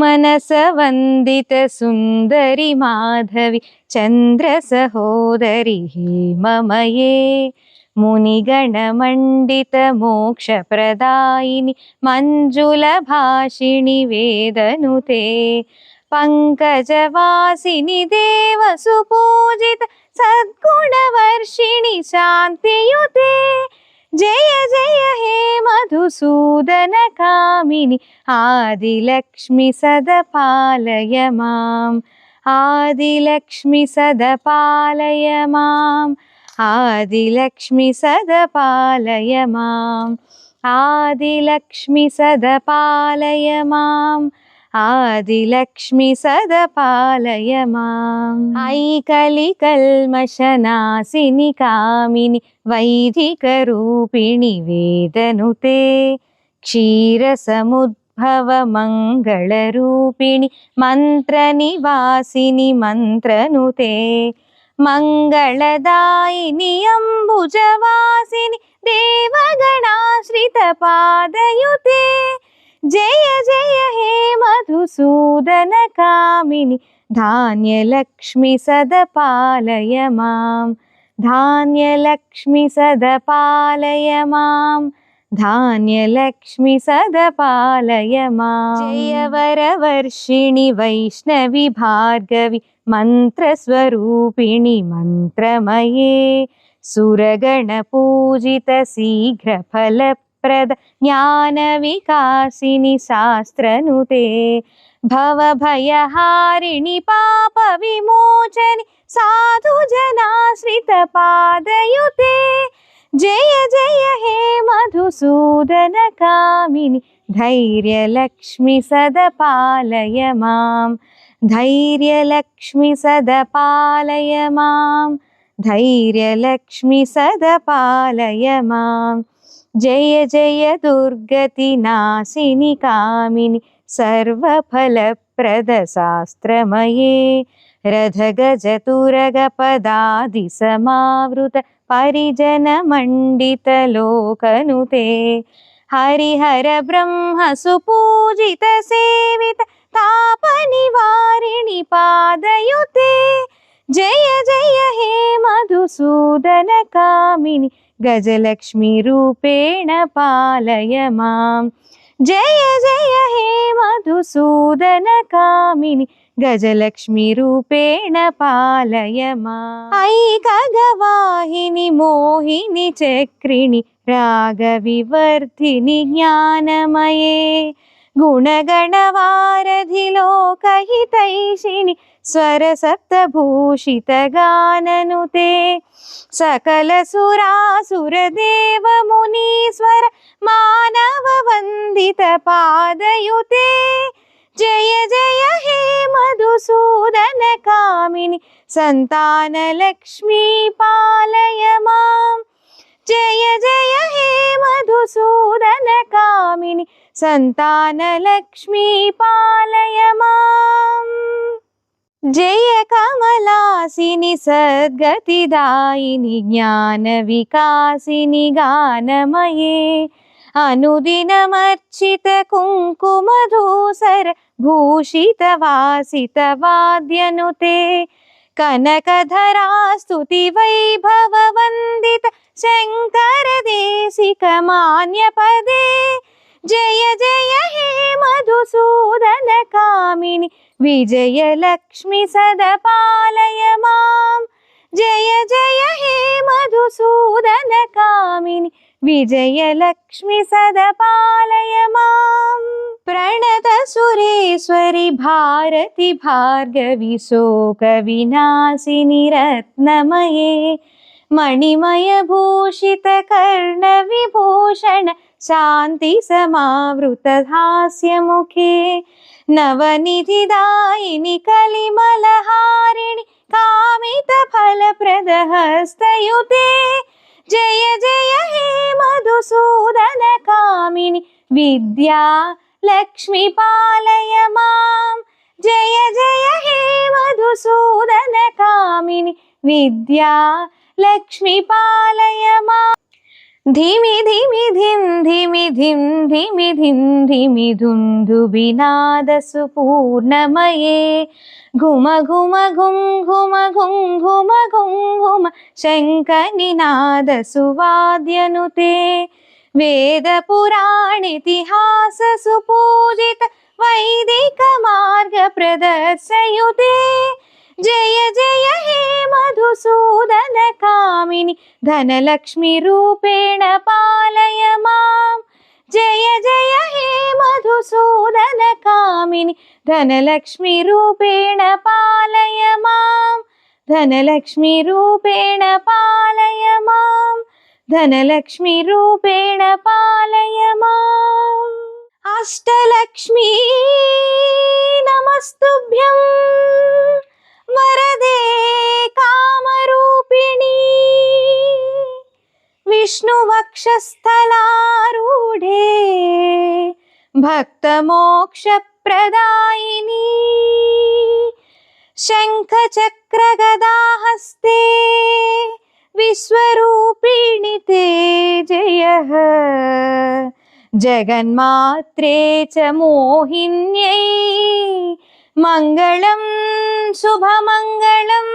मानसवन्दितसुन्दरि माधवि चन्द्रसहोदरि हेममये मुनिगणमण्डितमोक्षप्रदायिनि मञ्जुलभाषिणि वेदनुते पङ्कजवासिनि देवसुपूजित सद्गुणवर्षिणि शान्तियुते। जय जय हे മധുസൂദനകാമിനി ആദിലക്ഷ്മി സദപാലയ മാം ആദിലക്ഷ്മി സദപാലയ മാം ആദിലക്ഷ്മി സദപാലയ മാം ആദിലക്ഷ്മി സദപാലയ മാം आदिलक्ष्मि सदपालय माम् आदिलक्ष्मि सदपालय माम् ऐकलिकल्मषनासिनि कामिनि वैदिकरूपिणि वेदनुते क्षीरसमुद्भवमङ्गलरूपिणि मन्त्रनिवासिनि मन्त्रनुते मङ्गलदायिनि अम्बुजवासिनि देवगणाश्रितपादयुते जय जय हे मधुसूदन कामिनि। धान्यलक्ष्मि सदपालय माम्। धान्यलक्ष्मि सदपालय माम्। धान्यलक्ष्मि सदपालय माम्। जय वरवर्षिणि वैष्णवि भार्गवि मन्त्रस्वरूपिणि मन्त्रमये। सुरगणपूजित शीघ्रफलप्रद ज्ञानविकासिनि शास्त्रनुते भवभयहारिणि पापविमोचनि साधुजनाश्रितपादयुते। जय जय, हे मधुसूदन कामिनि धैर्यलक्ष्मि सदपालय माम्। धैर्यलक्ष्मि सदपालय माम्। धैर्यलक्ष्मि सदपालय माम्। जय जय दुर्गतिनाशिनि कामिनि सर्वफलप्रदशास्त्रमये रथगजतुरगपदादिसमावृत परिजनमण्डितलोकनुते हरिहर ब्रह्म सुपूजित सेवित तापनिवारिणि पादयुते जय जय हे मधुसूदन कामिनि गजलक्ष्मीरूपेण पालय माम् जय जय हे मधुसूदन कामिनि गजलक्ष्मीरूपेण पालय माम् ऐ खगवाहिनि मोहिनि चक्रिणि रागविवर्धिनि ज्ञानमये गुणगणवारधि लोकहितैषिणि स्वरसप्तभूषितगाननुते सकलसुरासुरदेवमुनीश्वर मानववन्दितपादयुते जय जय हे मधुसूदन कामिनि सन्तानलक्ष्मी पालय माम् जय जय हे मधुसूदन कामिनि सन्तानलक्ष्मी पालय माम् जय कमलासिनि, सद्गतिदायिनि ज्ञानविकासिनि गानमये। अनुदिनमर्चित कुङ्कुमधूसर भूषितवासितवाद्यनुते कनकधरा स्तुतिवैभववन्दित शङ्करदेशिकमान्यपदे जय जय हे मधुसूदन कामिनि विजयलक्ष्मि सदपालय माम् जय जय हे मधुसूदन कामिनि विजयलक्ष्मि सदपालय सुरेश्वरि भारति भार्गवि शोकविनाशिनि रत्नमये मणिमयभूषित कर्णविभूषण शान्ति समावृतहास्यमुखे नवनिधिदायिनि कलिमलहारिणि कामितफलप्रदहस्तयुते जय जय हे లక్ష్మి పాలయ మాం జయ జయ హే మధుసూదన కామిని విద్యా. లక్ష్మి పాలయ మా ధిమి ధిమి ధిం ధిమి ధిం ధిమి ధిం ధిమి ధుంధు వినాదసు పూర్ణమయే ఘుమ ఘుమ ఘుం ఘుమ ఘుం ఘుమ ఘుం ఘుమ శంఖ నినాదసు వాద్యనుతే वेदपुराणेतिहाससुपूजित वैदिकमार्गप्रदर्शयुते जय जय हे मधुसूदन कामिनि धनलक्ष्मीरूपेण पालय माम्। जय जय हे मधुसूदन कामिनि धनलक्ष्मीरूपेण पालय माम्। धनलक्ष्मीरूपेण पालय माम्। ധനലക്ഷ്മി രൂപേണ പാലയ മാ അഷ്ടലക്ഷ്മി നമസ്തുഭ്യം. വരദേ കാമരൂപിണി. വിഷ്ണുവക്ഷസ്ഥലാരൂഢേ. ഭക്തമോക്ഷപ്രദായിനി. ശംഖചക്രഗദാഹസ്തേ. विश्वरूपिणि ते जयः जगन्मात्रे च मोहिन्यै मङ्गलं शुभमङ्गलम्